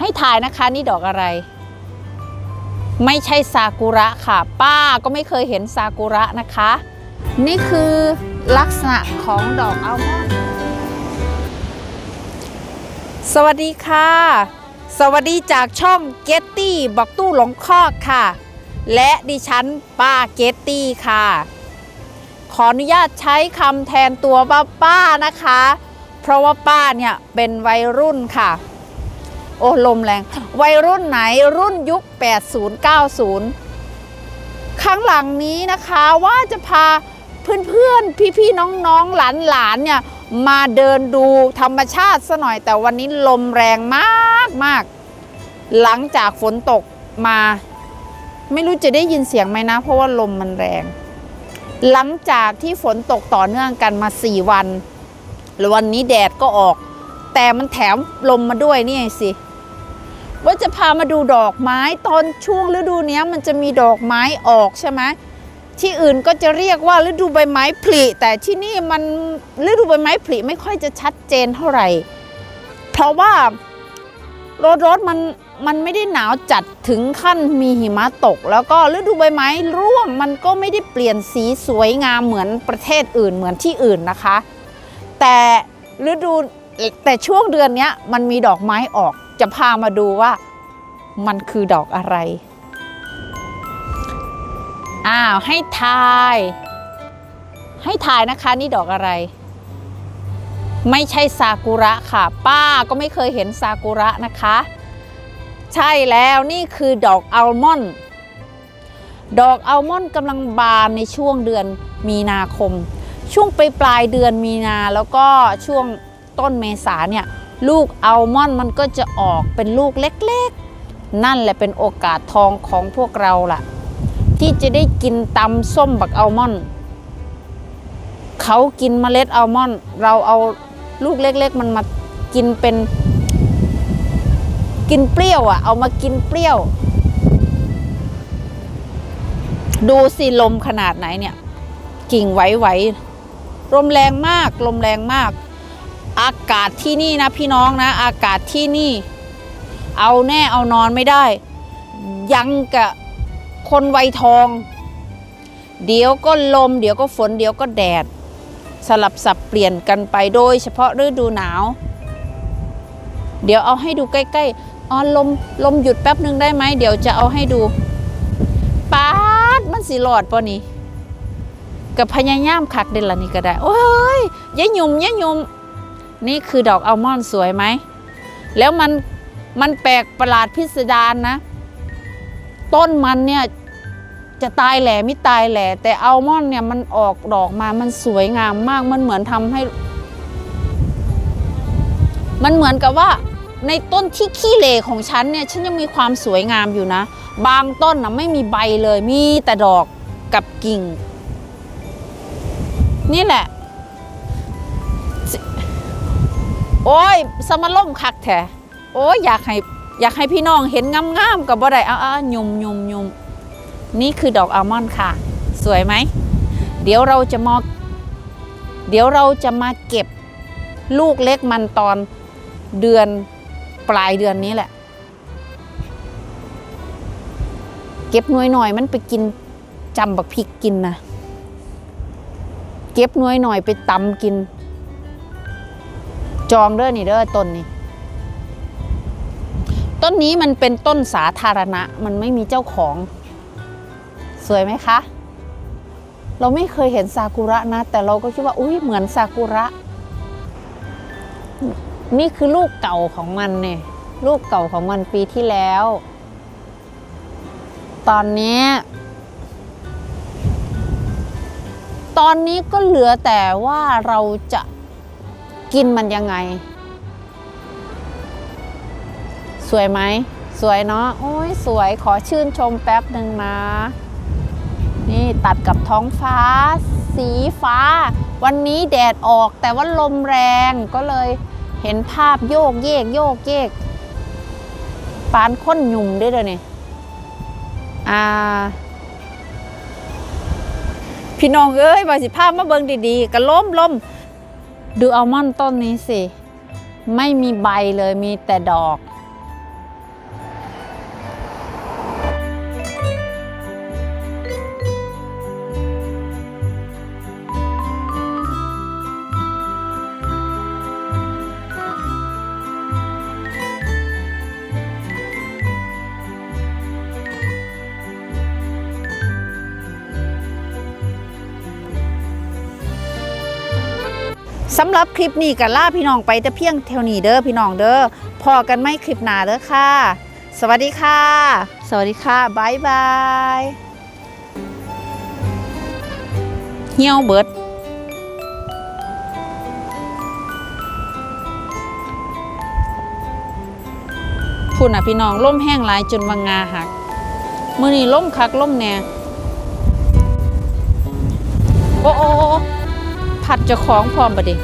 ให้ทายนะคะนี่ดอกอะไร ไม่ใช่ซากุระค่ะ ป้าก็ไม่เคยเห็นซากุระนะคะ นี่คือลักษณะของดอกอัลมอนด์สวัสดีค่ะ สวัสดีจากช่องเกตตี้บอกตู้หลงคอกค่ะ และดิฉันป้าเกตตี้ค่ะ ขออนุญาตใช้คำแทนตัวว่าป้านะคะ เพราะว่าป้าเนี่ยเป็นวัยรุ่นค่ะ โอ้ลมแรง วัยรุ่นไหนรุ่นยุค 80 90 ข้างหลังนี้นะคะว่าจะพาเพื่อนๆ พี่ๆ น้องๆ หลานๆ เนี่ยมาเดินดูธรรมชาติซะหน่อย แต่วันนี้ลมแรงมากมากหลังจากฝนตกมา ไม่รู้จะได้ยินเสียงไหมนะ เพราะว่าลมมันแรง หลังจากที่ฝนตกต่อเนื่องกันมา 4 วันแล้ววันนี้แดดก็ออก แต่มันแถมลมมาด้วยนี่สิ ว่าจะพามาดูดอกไม้ตอนช่วงฤดูนี้มันจะมีดอกไม้ออกใช่ไหมที่อื่นก็จะเรียกว่าฤดูใบไม้ผลิแต่ที่นี่มันฤดูใบไม้ผลิไม่ค่อยจะชัดเจนเท่าไหร่ เพราะว่าโรดรถมันมันไม่ได้หนาวจัดถึงขั้นมีหิมะตก แล้วก็ฤดูใบไม้ร่วงมันก็ไม่ได้เปลี่ยนสีสวยงามเหมือนประเทศอื่นเหมือนที่อื่นนะคะ แต่ฤดูแต่ช่วงเดือนนี้มันมีดอกไม้ออก จะพามาดูว่ามันคือดอกอะไร อ้าว ให้ทาย ให้ทายนะคะ นี่ดอกอะไร ไม่ใช่ซากุระค่ะ ป้าก็ไม่เคยเห็นซากุระนะคะ ใช่แล้วนี่คือดอกอัลมอนด์ดอกอัลมอนด์กำลังบานในช่วงเดือนมีนาคม ช่วงปลายปลายเดือนมีนาแล้วก็ช่วงต้นเมษาเนี่ย ลูกอัลมอนด์มันก็จะออกเป็นลูกเล็กๆ นั่นแหละเป็นโอกาสทองของพวกเราล่ะ ที่จะได้กินตำส้มบักอัลมอนด์เขากินเมล็ดอัลมอนด์เราเอาลูกเล็ก ๆ มันมากินเป็น กินเปรี้ยวอะ่ะ เอามากินเปรี้ยว ดูสิลมขนาดไหนเนี่ย กิ่งไหวๆลมแรงมาก ลมแรงมาก อากาศที่นี่นะพี่น้องนะ อากาศที่นี่ เอาแน่เอานอนไม่ได้ ยังกับคนวัยทอง เดี๋ยวก็ลม เดี๋ยวก็ฝน เดี๋ยวก็แดด สลับสับเปลี่ยนกันไปโดย เฉพาะฤดูหนาว เดี๋ยวเอาให้ดูใกล้ๆอ๋อลมลมหยุดแป๊บหนึ่งได้ไหมเดี๋ยวจะเอาให้ดูป๊าดมันสิหลอดปะนี่กับพญายามคักเดนละนี่ก็ได้ โอ้ยยายหยุ่มยายหยุ่ม นี่คือดอกอัลมอนด์สวยไหม แล้วมันมันแปลกประหลาดพิสดารนะ ต้นมันเนี่ยจะตายแหล่ไม่ตายแหล่แต่อัลมอนด์เนี่ยมันออกดอกมามันสวยงามมากมันเหมือนทำให้ มันเหมือนกับว่าในต้นที่ขี้เหร่ของฉันเนี่ยฉันยังมีความสวยงามอยู่นะ บางต้นนะไม่มีใบเลยมีแต่ดอกกับกิ่ง นี่แหละ โอ้ยสมาล่มคักแท้โอ้ยอยากให้อยากให้พี่น้องเห็นงามๆกับบ่ได้อ้าๆยุ่มยุ่มยุ่มนี่คือดอกอัลมอนด์ค่ะ สวยไหม เดี๋ยวเราจะมาเดี๋ยวเราจะมาเก็บลูกเล็กมันตอนเดือนปลายเดือนนี้แหละ เก็บหน่วยหน่อยมันไปกินจำบักพริกกินนะ เก็บหน่วยหน่อยไปตำกิน จองเด้อนี่เด้อต้นนี้ ต้นนี้มันเป็นต้นสาธารณะ มันไม่มีเจ้าของ สวยไหมคะ เราไม่เคยเห็นซากุระนะ แต่เราก็คิดว่า อุ้ยเหมือนซากุระ นี่คือลูกเก่าของมันเนี่ย ลูกเก่าของมันปีที่แล้ว ตอนนี้ตอนนี้ก็เหลือแต่ว่าเราจะ กินมันยังไง สวยไหม สวยเนาะโอ้ยสวยขอชื่นชมแป๊บหนึ่งนะ นี่ตัดกับท้องฟ้า สีฟ้า วันนี้แดดออกแต่ว่าลมแรงก็เลยเห็นภาพโยกเยกโยกเยกปานค้นหยุ่มด้วยเลยนี่อ่าพี่น้องเอ้ยว่าสิภาพมาเบิ่งดีๆก็ล้มล้ม ดูอัลมอนด์ต้นนี้สิ ไม่มีใบเลยมีแต่ดอก สำหรับคลิปนี้กันล่าพี่น้องไปแต่เพียงเท่านี้เด้อพี่น้องเด้อพอกันไม่คลิปหน้าเด้อค่ะ สวัสดีค่ะ สวัสดีค่ะบายบายเหี่ยวเบิดพุ่นอะพี่น้องล่มแห้งหลายจนวังงาหัก มือนี้ล่มคักล่มแน่โอ้โอ้ คัดเจ้าของพร้อมบดดิ